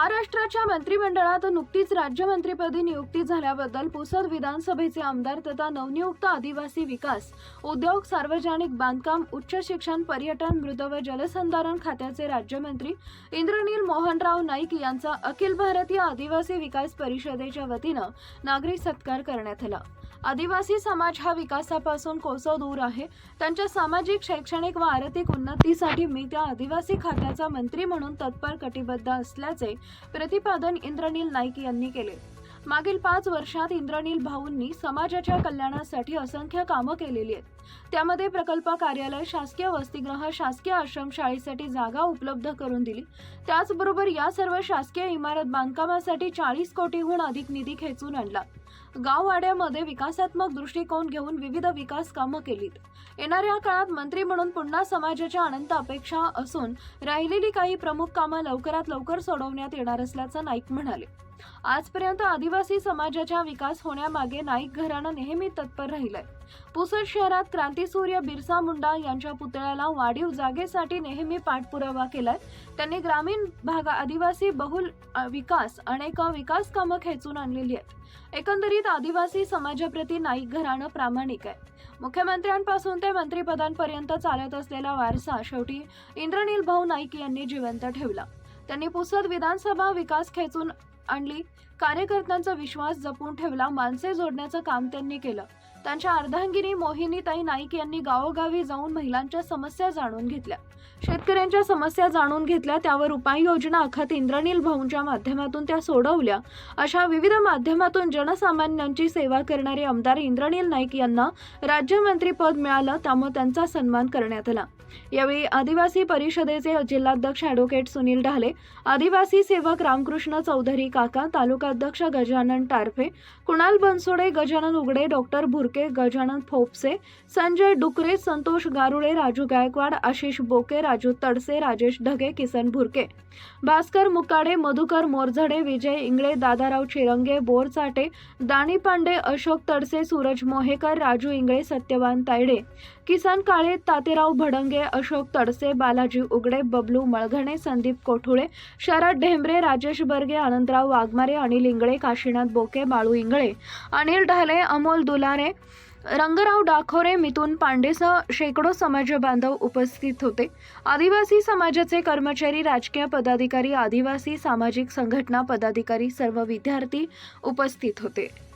महाराष्ट्राच्या मंत्रिमंडळात नुकतीच राज्यमंत्रीपदी नियुक्ती झाल्याबद्दल पुसद विधानसभेचे आमदार तथा नवनियुक्त आदिवासी विकास उद्योग सार्वजनिक बांधकाम उच्च शिक्षण पर्यटन मृद व जलसंधारण खात्याचे राज्यमंत्री इंद्रनील मोहनराव नाईक यांचा अखिल भारतीय आदिवासी विकास परिषदेच्या वतीनं नागरी सत्कार करण्यात आला. आदिवासी समाज हा विकासापासून कोसो दूर आहे. त्यांच्या सामाजिक शैक्षणिक व आर्थिक उन्नतीसाठी मी त्या आदिवासी खात्याचा मंत्री म्हणून तत्पर कटिबद्ध असल्याचे प्रतिपादन इंद्रनील नाईक यांनी केले. मागील पाच वर्षात इंद्रनील भाऊंनी समाजाच्या कल्याणासाठी असंख्य कामं केलेली आहेत. त्यामध्ये प्रकल्प कार्यालय शासकीय वसतिगृह शासकीय आश्रमशाळेसाठी जागा उपलब्ध करून दिली. त्याचबरोबर या सर्व शासकीय इमारत बांधकामासाठी चाळीस कोटीहून अधिक निधी खेचून आणला. गाववाड्यामध्ये विकासात्मक दृष्टिकोन घेऊन विविध विकास कामं केलीत. येणाऱ्या काळात मंत्री म्हणून पुन्हा समाजाच्या अनंत अपेक्षा असून राहिलेली काही प्रमुख कामं लवकरात लवकर सोडवण्यात येणार असल्याचं नाईक म्हणाले. आजपर्यंत आदिवासी आदिवासी समाजाचा विकास होण्यामागे नाईक घराणं नेहमी तत्पर राहिलंय. पुसद शहरात क्रांतीसूर्य बिरसा मुंडा यांच्या पुतळ्याला वाढीव जागेसाठी नेहमी पाठपुरावा केलाय. त्यांनी ग्रामीण भाग आदिवासी बहुल विकास अनेक विकास कामं खेचून आणलेली आहेत. एकंदरीत आदिवासी समाजाप्रती नाईक घराणं प्रामाणिक आहे. मुख्यमंत्र्यांपासून ते मंत्रिपदांपर्यंत चालत असलेला वारसा शेवटी इंद्रनील भाऊ नाईक यांनी जिवंत ठेवला. त्यांनी पुसद विधानसभा विकास खेचून आणली. कार्यकर्त्यांचा विश्वास जपून ठेवला माणसे जोडण्याचं काम त्यांनी केलं. त्यांच्या अर्धांगिनी मोहिनीताई नाईक यांनी गावोगावी जाऊन महिलांच्या समस्या जाणून घेतल्या. शेतकऱ्यांच्या समस्या जाणून घेतल्या त्यावर उपाययोजना अखत इंद्रनील भाऊंच्या माध्यमातून त्या सोडवल्या. अशा विविध माध्यमातून जनसामान्यांची सेवा करणारे आमदार इंद्रनील नाईक यांना राज्यमंत्रीपद मिळालं त्यामुळे त्यांचा सन्मान करण्यात आला. यावेळी आदिवासी परिषदेचे जिल्हाध्यक्ष ॲडव्होकेट सुनील ढाले आदिवासी सेवक रामकृष्ण चौधरी काका तालुकाध्यक्ष गजानन टारफे कुणाल बनसोडे गजानन उगडे डॉक्टर भुरके गजानन फोपसे संजय डुकरे संतोष गारुळे राजू गायकवाड आशिष बोके राजू तडसे राजेश ढगे किसन भुरके भास्कर मुकाडे मधुकर मोरझडे विजय इंगळे दादाराव चिरंगे बोरचाटे दाणी पांडे अशोक तडसे सूरज मोहेकर राजू इंगळे सत्यवान तायडे किसन काळे तातेराव भडंगे अशोक तडसे बालाजी उगडे बबलू मळघणे संदीप कोठुळे शरद ढेंबरे राजेश बर्गे आनंदराव वाघमारे अनिल इंगळे काशीनाथ बोके बाळू इंगळे अनिल ढाले अमोल दुलारे रंगराव डाखोरे मिथुन पांडेसह शेकडो समाज बांधव उपस्थित होते. आदिवासी समाजाचे कर्मचारी राजकीय पदाधिकारी आदिवासी सामाजिक संघटना पदाधिकारी सर्व विद्यार्थी उपस्थित होते.